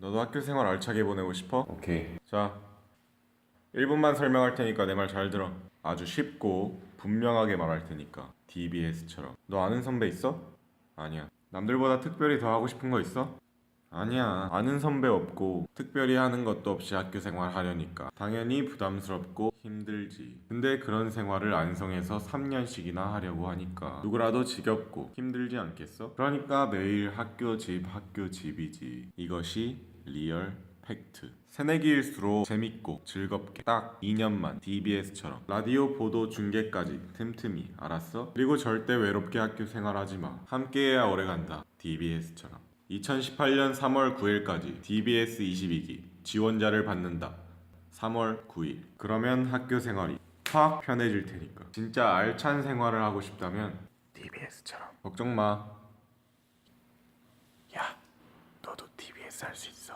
너도 학교 생활 알차게 보내고 싶어? 오케이. 자, 1분만 설명할 테니까 내 말 잘 들어. 아주 쉽고 분명하게 말할 테니까. DBS처럼. 너 아는 선배 있어? 아니야. 남들보다 특별히 더 하고 싶은 거 있어? 아니야. 아는 선배 없고 특별히 하는 것도 없이 학교 생활 하려니까. 당연히 부담스럽고 힘들지. 근데 그런 생활을 안성에서 3년씩이나 하려고 하니까 누구라도 지겹고 힘들지 않겠어? 그러니까 매일 학교 집 학교 집이지. 이것이 리얼 팩트. 새내기일수록 재밌고 즐겁게 딱 2년만 DBS처럼 라디오 보도 중계까지 틈틈이 알았어? 그리고 절대 외롭게 학교 생활하지 마. 함께해야 오래간다. DBS처럼. 2018년 3월 9일까지 DBS 22기 지원자를 받는다. 3월 9일. 그러면 학교 생활이 확 편해질 테니까. 진짜 알찬 생활을 하고 싶다면 DBS처럼. 걱정 마. 야, 너도 DBS 할 수 있어.